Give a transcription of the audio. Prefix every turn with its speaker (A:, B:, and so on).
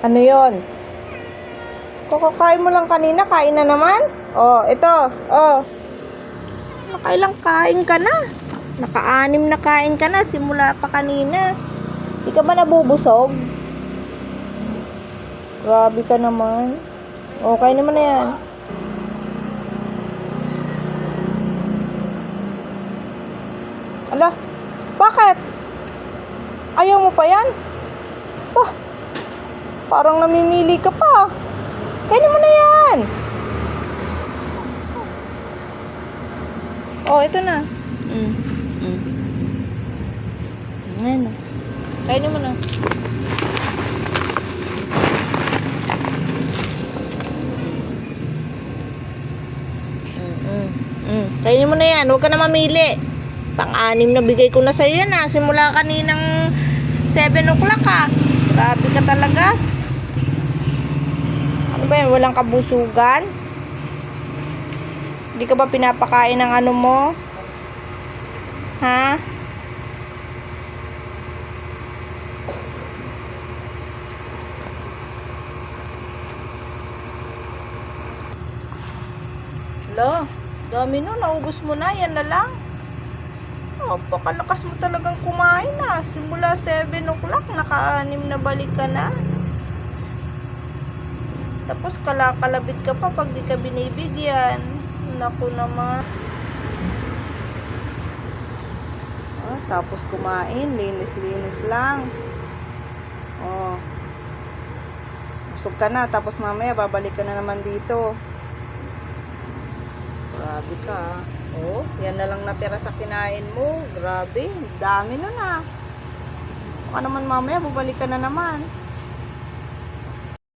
A: Ano yon? Kakakain mo lang kanina, kain na naman? Oh, ito. Oh. Nakailang kain ka na. Naka-anim na kain ka na simula pa kanina. Di ka ba nabubusog? Grabe ka naman. Okay naman na yan. Ala, bakit? Ayaw mo pa yan? Wah, parang namimili ka pa. Kainin mo na yan. Oh, ito na. Mm. Mm. Ngayon na. Kainin mo na. Mm, mm, mm. Kainin mo na yan. Huwag ka na mamili. Pang-anim na bigay ko na sa'yo yan ah. Simula kaninang 7 o'clock ah. Grabe ka talaga. Ba yan? Walang kabusugan? Hindi ka ba pinapakain ng ano mo? Ha? Lo, dami no, naubos mo na, yan na lang. Oh, pakalakas mo talagang kumain na. Simula 7 o'clock, naka-anim na balik ka na. Tapos kalakalabit ka pa pag di ka binibigyan. Naku naman. Oh, tapos kumain, linis-linis lang. Oh. Busog ka na, tapos mamaya babalik ka na naman dito. Grabe ka. ah. Oh, yan na lang natira sa kinain mo. Grabe, dami na na. Baka naman mamaya, babalik ka na naman.